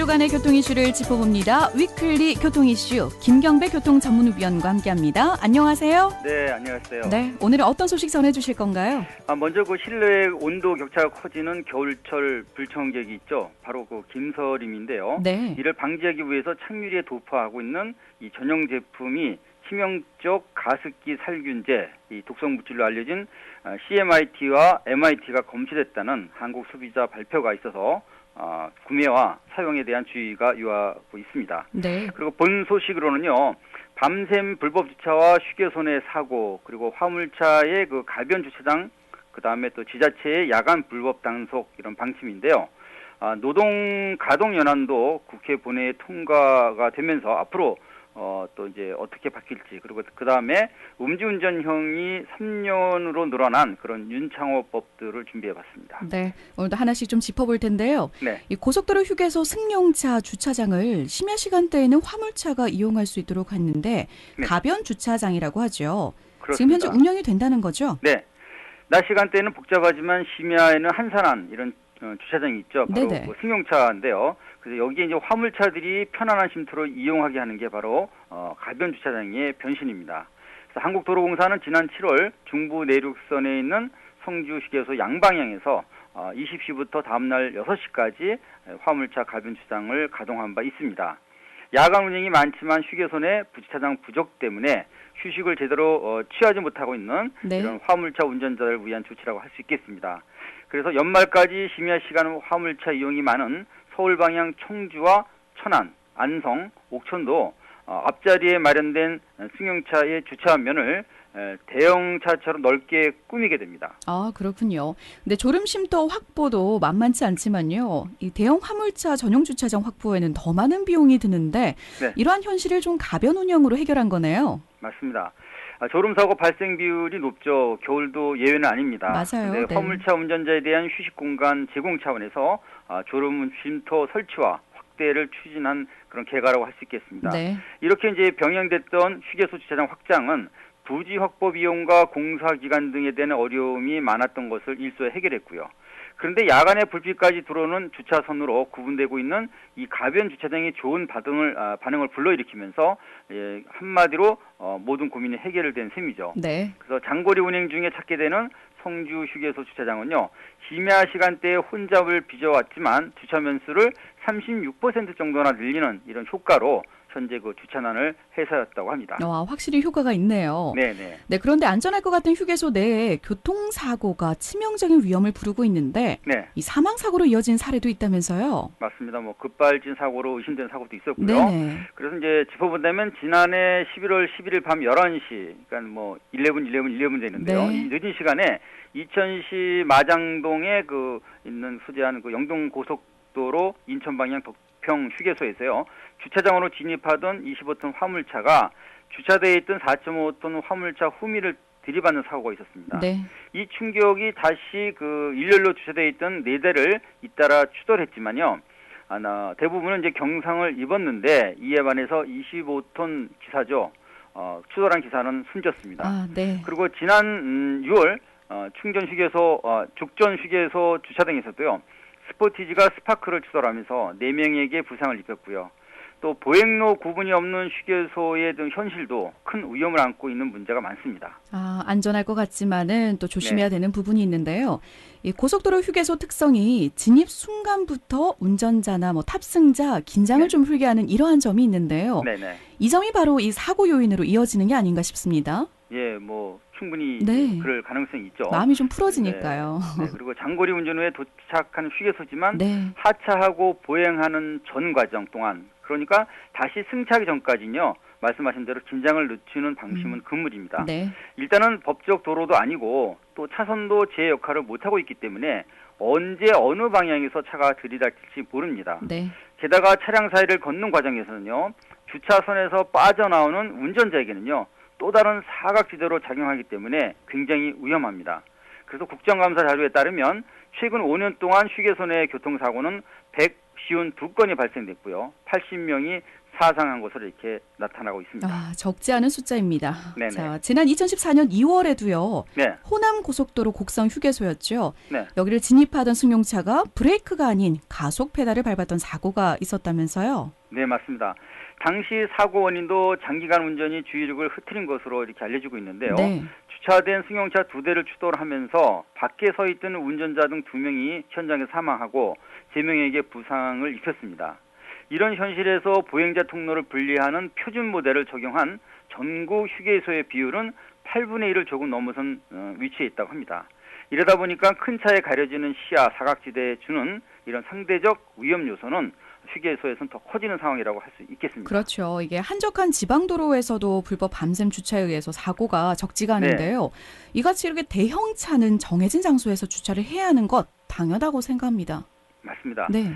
주간의 교통 이슈를 짚어봅니다. 위클리 교통 이슈 김경배 교통 전문위원과 함께합니다. 안녕하세요. 네, 안녕하세요. 네, 오늘은 어떤 소식 전해주실 건가요? 아, 먼저 그 실내 온도 격차가 커지는 겨울철 불청객이 있죠. 바로 그 김서림인데요. 네. 이를 방지하기 위해서 착유리에 도포하고 있는 이 전용 제품이 치명적 가습기 살균제, 이 독성 물질로 알려진 아, CMIT와 MIT가 검출했다는 한국 소비자 발표가 있어서 아, 구매와 사용에 대한 주의가 유하고 있습니다. 네. 그리고 본 소식으로는요. 밤샘 불법 주차와 휴게소내 사고 그리고 화물차의 그 가변 주차장 그다음에 또 지자체의 야간 불법 단속 이런 방침인데요. 아, 노동 가동 연한도 국회 본회의 통과가 되면서 앞으로 어, 또 이제 어떻게 바뀔지 그리고 그 다음에 음주운전형이 3년으로 늘어난 그런 윤창호법들을 준비해봤습니다. 네. 오늘도 하나씩 좀 짚어볼 텐데요. 네, 이 고속도로 휴게소 승용차 주차장을 심야 시간대에는 화물차가 이용할 수 있도록 했는데 네. 가변 주차장이라고 하죠. 그렇습니다. 지금 현재 운영이 된다는 거죠? 네. 낮 시간대는 복잡하지만 심야에는 한산한 이런 어, 주차장이 있죠. 바로. 그 승용차인데요. 그래서 여기에 이제 화물차들이 편안한 쉼터로 이용하게 하는 게 바로 어, 가변 주차장의 변신입니다. 그래서 한국도로공사는 지난 7월 중부 내륙선에 있는 성주 휴게소 양방향에서 어, 20시부터 다음날 6시까지 화물차 가변 주차장을 가동한 바 있습니다. 야간 운행이 많지만 휴게소 내 주차장 부족 때문에 휴식을 제대로 어, 취하지 못하고 있는 네. 이런 화물차 운전자를 위한 조치라고 할 수 있겠습니다. 그래서 연말까지 심야 시간 화물차 이용이 많은 서울 방향 청주와 천안, 안성, 옥천도 어, 앞자리에 마련된 승용차의 주차면을 에, 대형 차처럼 넓게 꾸미게 됩니다. 아, 그렇군요. 근데 졸음 쉼터 확보도 만만치 않지만요. 이 대형 화물차 전용 주차장 확보에는 더 많은 비용이 드는데 네. 이러한 현실을 좀 가변 운영으로 해결한 거네요. 맞습니다. 아, 졸음 사고 발생 비율이 높죠. 겨울도 예외는 아닙니다. 맞아요. 네. 화물차 운전자에 대한 휴식 공간 제공 차원에서 아, 졸음 쉼터 설치와 확대를 추진한 그런 개가라고 할 수 있겠습니다. 네. 이렇게 이제 병행됐던 휴게소 주차장 확장은 부지 확보 비용과 공사 기간 등에 대한 어려움이 많았던 것을 일소에 해결했고요. 그런데 야간에 불빛까지 들어오는 주차선으로 구분되고 있는 이 가변 주차장이 좋은 반응을 아, 반응을 불러일으키면서 예, 한마디로 어, 모든 고민이 해결된 셈이죠. 네. 그래서 장거리 운행 중에 찾게 되는 성주 휴게소 주차장은요 심야 시간대에 혼잡을 빚어왔지만 주차 면 수를 36% 정도나 늘리는 이런 효과로 현재 그 주차난을 해소했다고 합니다. 와, 확실히 효과가 있네요. 네네. 네, 그런데 안전할 것 같은 휴게소 내에 교통사고가 치명적인 위험을 부르고 있는데 네, 이 사망사고로 이어진 사례도 있다면서요. 맞습니다. 뭐 급발진 사고로 의심되는 사고도 있었고요. 네네. 그래서 이제 짚어본다면 지난해 11월 11일 밤 11시, 그러니까 뭐 11, 11, 11 되는데요. 네. 이 늦은 시간에 이천시 마장동에 그 있는 소재하는 그 영동 고속도로 인천 방향 덕평 휴게소에서요. 주차장으로 진입하던 25톤 화물차가 주차대에 있던 4.5톤 화물차 후미를 들이받는 사고가 있었습니다. 네. 이 충격이 다시 그 일렬로 주차되어 있던 네 대를 잇따라 추돌했지만요. 아, 나, 대부분은 이제 경상을 입었는데 이에 반해서 25톤 기사죠. 어, 추돌한 기사는 숨졌습니다. 아, 네. 그리고 지난 음, 6월 어, 충전 휴게소, 어, 죽전 휴게소 주차장에서도요. 스포티지가 스파크를 추돌하면서 4명에게 부상을 입혔고요. 또 보행로 구분이 없는 휴게소의 등 현실도 큰 위험을 안고 있는 문제가 많습니다. 아, 안전할 것 같지만은 또 조심해야 네. 되는 부분이 있는데요. 이 고속도로 휴게소 특성이 진입 순간부터 운전자나 뭐 탑승자 긴장을 네. 좀 풀게 하는 이러한 점이 있는데요. 네네. 이 점이 바로 이 사고 요인으로 이어지는 게 아닌가 싶습니다. 예, 뭐 충분히 네. 그럴 가능성이 있죠. 마음이 좀 풀어지니까요. 네, 그리고 장거리 운전 후에 도착한 휴게소지만 네. 하차하고 보행하는 전 과정 동안 그러니까 다시 승차하기 전까지는요. 말씀하신 대로 긴장을 늦추는 방침은 금물입니다. 네. 일단은 법적 도로도 아니고 또 차선도 제 역할을 못하고 있기 때문에 언제 어느 방향에서 차가 들이닥칠지 모릅니다. 네. 게다가 차량 사이를 걷는 과정에서는요, 주차선에서 빠져나오는 운전자에게는요, 또 다른 사각지대로 작용하기 때문에 굉장히 위험합니다. 그래서 국정감사 자료에 따르면 최근 5년 동안 휴게소 내 교통사고는 52건이 발생됐고요. 80명이 사상한 것으로 이렇게 나타나고 있습니다. 아, 적지 않은 숫자입니다. 네네. 자, 지난 2014년 2월에도요. 네, 호남 고속도로 곡성 휴게소였죠. 네. 여기를 진입하던 승용차가 브레이크가 아닌 가속 페달을 밟았던 사고가 있었다면서요. 네 맞습니다. 당시 사고 원인도 장기간 운전이 주의력을 흐트린 것으로 이렇게 알려지고 있는데요. 네. 주차된 승용차 두 대를 추돌 하면서 밖에 서 있던 운전자 등 두 명이 현장에 사망하고 세 명에게 부상을 입혔습니다. 이런 현실에서 보행자 통로를 분리하는 표준 모델을 적용한 전국 휴게소의 비율은 8분의 1을 조금 넘어선 어, 위치에 있다고 합니다. 이러다 보니까 큰 차에 가려지는 시야 사각지대에 주는 이런 상대적 위험 요소는 휴게소에서는 더 커지는 상황이라고 할 수 있겠습니다. 그렇죠. 이게 한적한 지방 도로에서도 불법 밤샘 주차에 의해서 사고가 적지가 네. 않은데요. 이같이 이렇게 대형 차는 정해진 장소에서 주차를 해야 하는 것 당연하다고 생각합니다. 맞습니다. 네.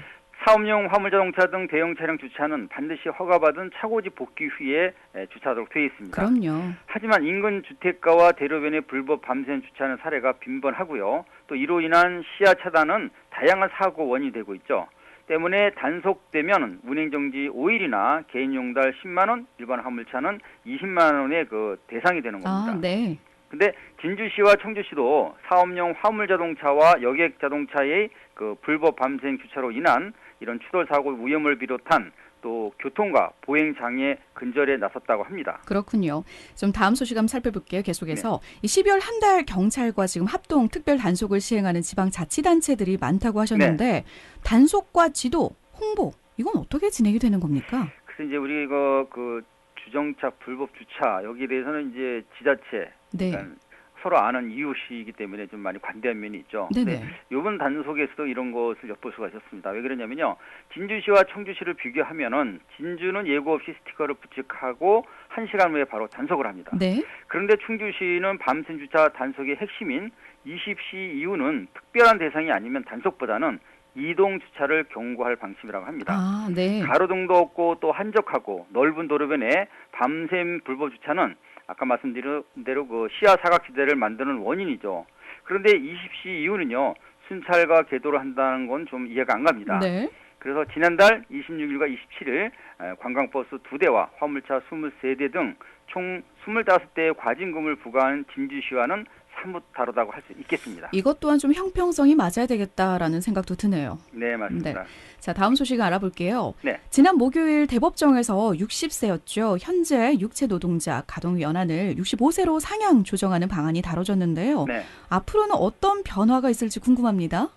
사업용 화물자동차 등 대형 차량 주차는 반드시 허가받은 차고지 복귀 후에 에, 주차하도록 되어 있습니다. 그럼요. 하지만 인근 주택가와 대로변의 불법 밤샘 주차하는 사례가 빈번하고요. 또 이로 인한 시야 차단은 다양한 사고 원인이 되고 있죠. 때문에 단속되면 운행 정지 5일이나 개인 용달 10만 원, 일반 화물차는 20만 원의 그 대상이 되는 겁니다. 아, 네. 근데 진주시와 청주시도 사업용 화물 자동차와 여객 자동차의 그 불법 밤샘 주차로 인한 이런 추돌 사고 위험을 비롯한 또 교통과 보행 장애 근절에 나섰다고 합니다. 그렇군요. 좀 다음 소식 한번 살펴볼게요. 계속해서 네. 이 12월 한 달 경찰과 지금 합동 특별 단속을 시행하는 지방 자치단체들이 많다고 하셨는데 네. 단속과 지도, 홍보 이건 어떻게 진행이 되는 겁니까? 그래서 이제 우리 그, 그 주정차 불법 주차 여기에 대해서는 이제 지자체 네. 그러니까 서로 아는 이웃이기 때문에 좀 많이 관대한 면이 있죠. 네네. 이번 단속에서도 이런 것을 엿볼 수가 있었습니다. 왜 그러냐면요. 진주시와 청주시를 비교하면은 진주는 예고 없이 스티커를 부착하고 한시간 후에 바로 단속을 합니다. 네. 그런데 충주시는 밤샘 주차 단속의 핵심인 20시 이후는 특별한 대상이 아니면 단속보다는 이동 주차를 경고할 방침이라고 합니다. 아, 네. 가로등도 없고 또 한적하고 넓은 도로변에 밤샘 불법 주차는 아까 말씀드린 대로 그 시야 사각지대를 만드는 원인이죠. 그런데 20시 이후는요 순찰과 계도를 한다는 건 좀 이해가 안 갑니다. 네. 그래서 지난달 26일과 27일 관광버스 2대와 화물차 23대 등 총 25대의 과징금을 부과한 진주시와는 사뭇 다르다고 할 수 있겠습니다. 이것 또한 좀 형평성이 맞아야 되겠다라는 생각도 드네요. 네, 맞습니다. 자, 다음 소식 알아볼게요. 네. 지난 목요일 대법정에서 60세였죠. 현재 육체 노동자 가동 연한을 65세로 상향 조정하는 방안이 다뤄졌는데요. 네. 앞으로는 어떤 변화가 있을지 궁금합니다.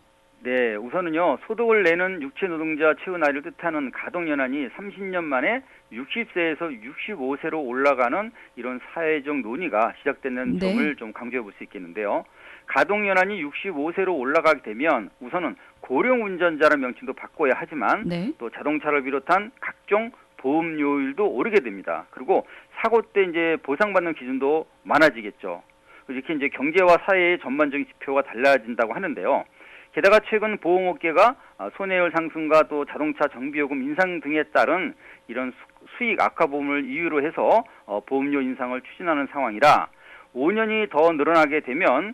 네, 우선은요, 소득을 내는 육체 노동자 최후 나이를 뜻하는 가동연한이 30년 만에 60세에서 65세로 올라가는 이런 사회적 논의가 시작되는 네. 점을 좀 강조해 볼 수 있겠는데요. 가동연한이 65세로 올라가게 되면 우선은 고령 운전자라는 명칭도 바꿔야 하지만 네. 또 자동차를 비롯한 각종 보험료율도 오르게 됩니다. 그리고 사고 때 이제 보상받는 기준도 많아지겠죠. 이렇게 이제 경제와 사회의 전반적인 지표가 달라진다고 하는데요. 게다가 최근 보험업계가 아, 손해율 상승과 또 자동차 정비요금 인상 등에 따른 이런 수- 수익 악화 보험을 이유로 해서 어, 보험료 인상을 추진하는 상황이라 5년이 더 늘어나게 되면 아,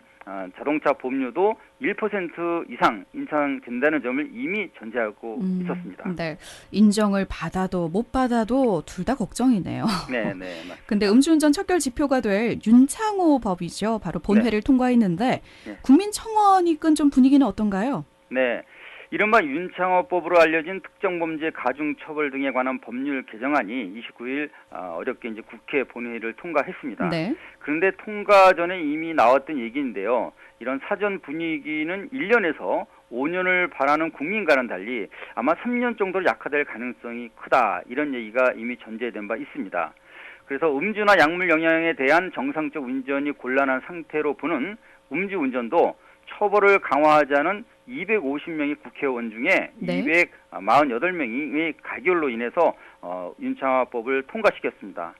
자동차 보험료도 1% 이상 인상된다는 점을 이미 전제하고 음, 있었습니다. 네. 인정을 받아도 못 받아도 둘 다 걱정이네요. 네, 네, 맞습니다. 근데 음주운전 척결 지표가 될 윤창호 법이죠. 바로 본회를 통과했는데 네. 국민청원이 이끈 좀 분위기는 어떤가요? 네. 이른바 윤창호법으로 알려진 특정범죄 가중처벌 등에 관한 법률 개정안이 29일 아, 어렵게 이제 국회 본회의를 통과했습니다. 네. 그런데 통과 전에 이미 나왔던 얘기인데요. 이런 사전 분위기는 1년에서 5년을 바라는 국민과는 달리 아마 3년 정도로 약화될 가능성이 크다. 이런 얘기가 이미 전제된 바 있습니다. 그래서 음주나 약물 영향에 대한 정상적 운전이 곤란한 상태로 보는 음주 운전도 처벌을 강화하자는 250명의 국회의원 중에 네. 248명이 가결로 인해서 어, 윤창화법을 통과시켰습니다.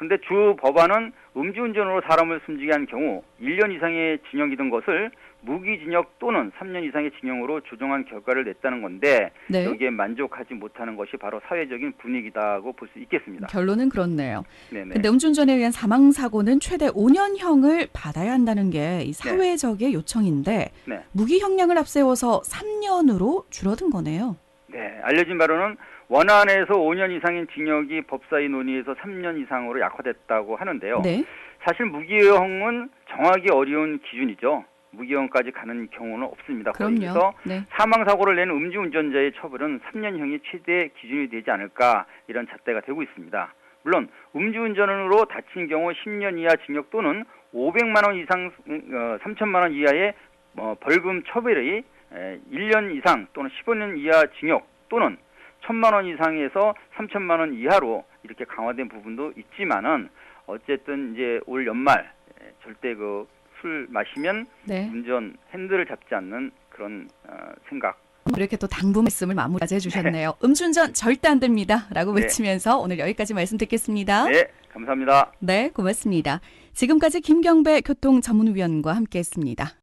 그런데 주 법안은 음주운전으로 사람을 숨지게 한 경우 1년 이상의 징역이던 것을 무기징역 또는 3년 이상의 징역으로 조정한 결과를 냈다는 건데 네. 여기에 만족하지 못하는 것이 바로 사회적인 분위기다고 볼 수 있겠습니다. 결론은 그렇네요. 근데 음주운전에 의한 사망 사고는 최대 5년형을 받아야 한다는 게 이 사회적의 요청인데 네. 무기 형량을 앞세워서 3년으로 줄어든 거네요. 네, 알려진 바로는 원안에서 5년 이상인 징역이 법사위 논의에서 3년 이상으로 약화됐다고 하는데요. 네. 사실 무기형은 정하기 어려운 기준이죠. 무기형까지 가는 경우는 없습니다. 그래서 네. 사망 사고를 낸 음주운전자의 처벌은 3년형이 최대 기준이 되지 않을까 이런 잣대가 되고 있습니다. 물론 음주운전으로 다친 경우 10년 이하 징역 또는 500만 원 이상 어, 3천만 원 이하의 어, 벌금 처벌이 에, 1년 이상 또는 15년 이하 징역 또는 1 천만 원 이상에서 3천만 원 이하로 이렇게 강화된 부분도 있지만은 어쨌든 이제 올 연말 에, 절대 그 술 마시면 네. 운전 핸들을 잡지 않는 그런 어, 생각. 이렇게 또 당부 말씀을 마무리까지 해주셨네요. 음주운전 절대 안 됩니다 라고 네. 외치면서 오늘 여기까지 말씀 듣겠습니다. 네, 감사합니다. 네, 고맙습니다. 지금까지 김경배 교통전문위원과 함께했습니다.